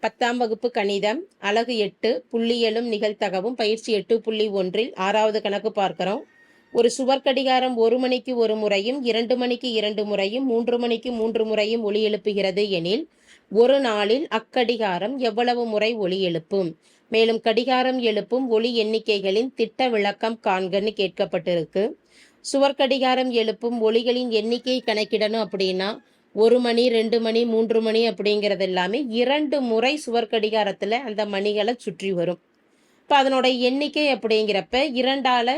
பத்தாம் வகுப்பு கணிதம் அலகு எட்டு புள்ளியலும் நிகழ்த்தகவும் பயிற்சி எட்டு புள்ளி ஒன்றில் ஆறாவது கணக்கு பார்க்கிறோம். ஒரு சுவர் கடிகாரம் ஒரு மணிக்கு ஒரு முறையும் இரண்டு மணிக்கு இரண்டு முறையும் மூன்று மணிக்கு மூன்று முறையும் ஒலி எழுப்புகிறது எனில் ஒரு நாளில் அக்கடிகாரம் எவ்வளவு முறை ஒலி எழுப்பும்? மேலும் கடிகாரம் எழுப்பும் ஒலி எண்ணிக்கைகளின் திட்ட விளக்கம் காண்கன்னு கேட்கப்பட்டிருக்கு. சுவர் கடிகாரம் எழுப்பும் ஒலிகளின் எண்ணிக்கை கணக்கிடணும் அப்படின்னா ஒரு மணி ரெண்டு மணி மூன்று மணி அப்படிங்கிறது எல்லாமே இரண்டு முறை சுவர் கடிகாரத்தில் அந்த மணிகளை சுற்றி வரும். இப்போ அதனோட எண்ணிக்கை அப்படிங்கிறப்ப இரண்டால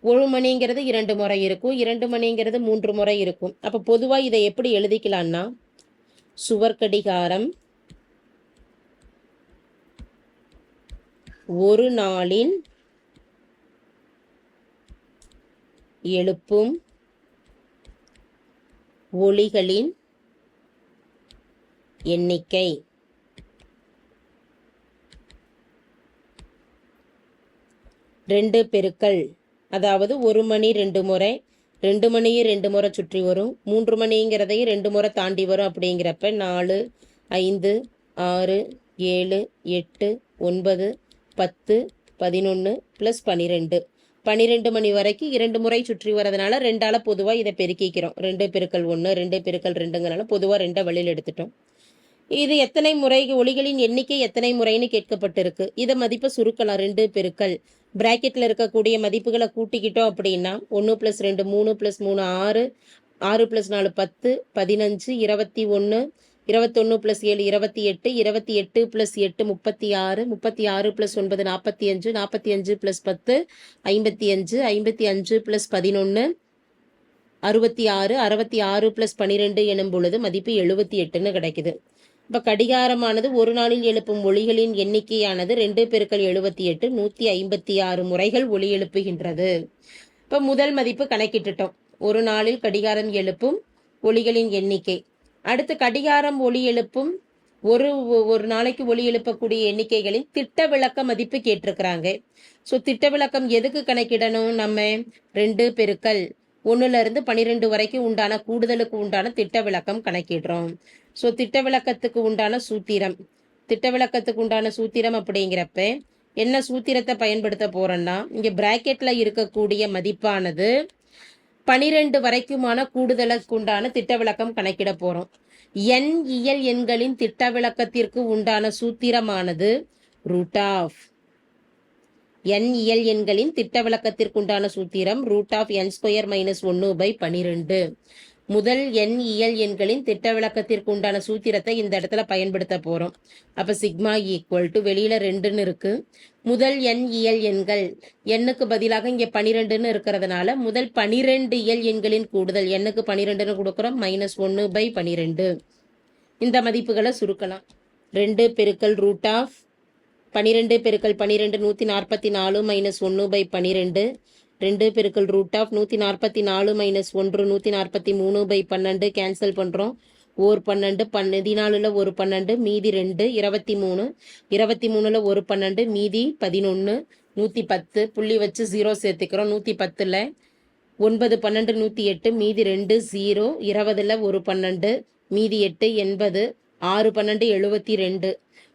ஒரு மணிங்கிறது இரண்டு முறை இருக்கும் இரண்டு மணிங்கிறது மூன்று முறை இருக்கும். அப்போ பொதுவாக இதை எப்படி எழுதிக்கலாம்னா சுவர் கடிகாரம் ஒரு நாளின் எழுப்பும் ஒளிகளின் எண்ணிக்கை. ரெண்டு பெருக்கல் அதாவது ஒரு மணி ரெண்டு முறை. ரெண்டு மணியும் ரெண்டு முறை சுற்றி வரும். மூன்று மணிங்கிறதையும் ரெண்டு முறை தாண்டி வரும் அப்படிங்கிறப்ப நாலு ஐந்து ஆறு ஏழு எட்டு ஒன்பது பத்து பதினொன்று ப்ளஸ் பன்னிரெண்டு பன்னிரெண்டு மணி வரைக்கும் இரண்டு முறை சுற்றி வரதுனால ரெண்டால் பொதுவாக இதை பெருக்கிக்கிறோம். ரெண்டு பெருக்கள் ஒன்று ரெண்டு பெருக்கல் ரெண்டுங்கிறனால பொதுவாக ரெண்டை வெளியில் எடுத்துட்டோம். இது எத்தனை முறை ஒளிகளின் எண்ணிக்கை எத்தனை முறைன்னு கேட்கப்பட்டிருக்கு. இதை மதிப்பை சுருக்கலாம். ரெண்டு பெருக்கல். பிராக்கெட்டில் இருக்கக்கூடிய மதிப்புகளை கூட்டிக்கிட்டோம் அப்படின்னா ஒன்று ப்ளஸ் ரெண்டு மூணு ப்ளஸ் மூணு ஆறு ஆறு ப்ளஸ் நாலு பத்து பதினஞ்சு இருபத்தி ஒன்று இருபத்தொன்று ப்ளஸ் ஏழு இருபத்தி எட்டு இருபத்தி எட்டு ப்ளஸ் எட்டு முப்பத்தி ஆறு முப்பத்தி ஆறு ப்ளஸ் ஒன்பது நாற்பத்தி அஞ்சு நாற்பத்தி அஞ்சு ப்ளஸ் பத்து ஐம்பத்தி அஞ்சு ஐம்பத்தி அஞ்சு ப்ளஸ் பதினொன்று அறுபத்தி ஆறு அறுபத்தி ஆறு ப்ளஸ் பன்னிரெண்டு எனும் பொழுது மதிப்பு எழுபத்தி எட்டுன்னு கிடைக்குது. இப்போ கடிகாரமானது ஒரு நாளில் எழுப்பும் ஒளிகளின் எண்ணிக்கையானது ரெண்டு பெருக்கள் எழுபத்தி எட்டு நூற்றி ஐம்பத்தி ஆறு முறைகள் ஒளி எழுப்புகின்றது. இப்போ முதல் மதிப்பு கணக்கிட்டுட்டோம். ஒரு நாளில் கடிகாரம் எழுப்பும் ஒளிகளின் எண்ணிக்கை. அடுத்து கடிகாரம் ஒளி எழுப்பும் ஒரு ஒரு நாளைக்கு ஒளி எழுப்பக்கூடிய எண்ணிக்கைகளின் திட்ட விளக்க மதிப்பு கேட்டிருக்கிறாங்க. ஸோ திட்ட விளக்கம் எதுக்கு கணக்கிடணும்? நம்ம ரெண்டு பெருக்கல் ஒன்றுல இருந்து பனிரெண்டு வரைக்கும் உண்டான கூடுதலுக்கு உண்டான திட்ட விளக்கம் கணக்கிடுறோம். ஸோ திட்ட விளக்கத்துக்கு உண்டான சூத்திரம். திட்ட விளக்கத்துக்கு உண்டான சூத்திரம் அப்படிங்கிறப்ப என்ன சூத்திரத்தை பயன்படுத்த போகிறோன்னா இங்கே பிராக்கெட்ல இருக்கக்கூடிய மதிப்பானது பனிரெண்டு வரைக்குமான கூடுதலுக்கு உண்டான திட்ட விளக்கம் கணக்கிட போகிறோம் என் இயல் எண்களின் திட்ட விளக்கத்திற்கு உண்டான சூத்திரமானது ரூட் ஆஃப் என் இயல் எண்களின் திட்ட விளக்கத்திற்குண்டான சூத்திரம் root of N square minus ஒன்று பை பனிரெண்டு. முதல் எண் இயல் எண்களின் திட்ட விளக்கத்திற்கு உண்டான சூத்திரத்தை இந்த இடத்துல பயன்படுத்த போகிறோம் அப்போ சிக்மா ஈக்குவல் டு வெளியில் ரெண்டுன்னு இருக்கு. முதல் எண் இயல் எண்கள் எண்ணுக்கு பதிலாக இங்கே பனிரெண்டுன்னு இருக்கிறதுனால முதல் பனிரெண்டு இயல் எண்களின் கூடுதல் எண்ணுக்கு பனிரெண்டுன்னு கொடுக்குறோம். மைனஸ் ஒன்று பை பனிரெண்டு. இந்த மதிப்புகளை சுருக்கலாம். ரெண்டு பெருக்கல் ரூட் ஆஃப் பனிரெண்டு பெருக்கல் பனிரெண்டு நூற்றி நாற்பத்தி நாலு மைனஸ் ஒன்று பை பனிரெண்டு. ரெண்டு பெருக்கல் ரூட் ஆஃப் நூற்றி நாற்பத்தி நாலு மைனஸ் ஒன்று நூற்றி நாற்பத்தி மூணு பை பன்னெண்டு கேன்சல் பண்ணுறோம் ஓர் பன்னெண்டு பதினாலில் ஒரு பன்னெண்டு மீதி ரெண்டு இருபத்தி மூணு இருபத்தி மூணில் ஒரு பன்னெண்டு மீதி பதினொன்று நூற்றி பத்து புள்ளி வச்சு ஜீரோ சேர்த்துக்கிறோம். நூற்றி பத்தில் ஒன்பது பன்னெண்டு நூற்றி எட்டு மீதி ரெண்டு ஜீரோ இருபதில் ஒரு பன்னெண்டு மீதி எட்டு எண்பது. ஆறு பன்னெண்டு எழுபத்தி ரெண்டு.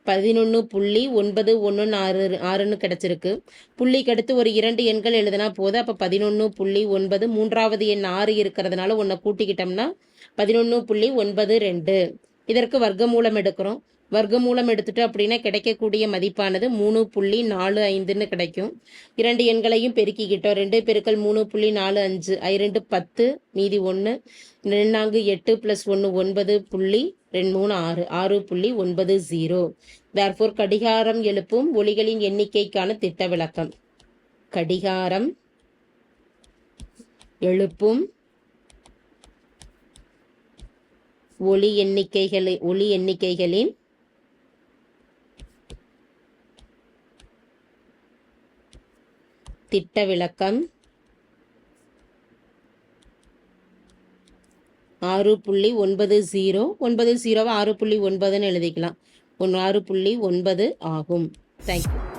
பதினொன்று புள்ளி ஒன்பது ஒன்று ஆறு ஆறுன்னு கிடச்சிருக்கு. புள்ளிக்கு அடுத்து ஒரு இரண்டு எண்கள் எழுதுனா போதும். அப்போ பதினொன்று புள்ளி ஒன்பது மூன்றாவது எண் ஆறு இருக்கிறதுனால ஒன்றை கூட்டிக்கிட்டோம்னா பதினொன்று புள்ளி ஒன்பது ரெண்டு. இதற்கு வர்க்கமூலம் எடுக்கிறோம். வர்க்கமூலம் எடுத்துட்டு அப்படின்னா கிடைக்கக்கூடிய மதிப்பானது மூணு புள்ளி நாலு ஐந்துன்னு கிடைக்கும். இரண்டு எண்களையும் பெருக்கிக்கிட்டோம். ரெண்டு பெருக்கள் மூணு புள்ளி நாலு அஞ்சு. ஐ ரெண்டு பத்து மீதி ஒன்று ரெண்டாங்கு எட்டு ப்ளஸ் ஒன்று ஒன்பது புள்ளி ரெண்டு மூணு ஆறு ஆறு புள்ளி ஒன்பது ஜீரோ. தேர்ஃபோர் கடிகாரம் எழுப்பும் ஒளிகளின் எண்ணிக்கைக்கான திட்ட விளக்கம் கடிகாரம் எழுப்பும் ஒளி எண்ணிக்கைகளை ஒளி எண்ணிக்கைகளின் திட்ட விளக்கம் ஆறு புள்ளி ஒன்பது ஜீரோ ஒன்பது ஜீரோவை ஆறு புள்ளி ஒன்பதுன்னு எழுதிக்கலாம். ஒன்று ஆறு புள்ளி ஒன்பது ஆகும். தேங்க்யூ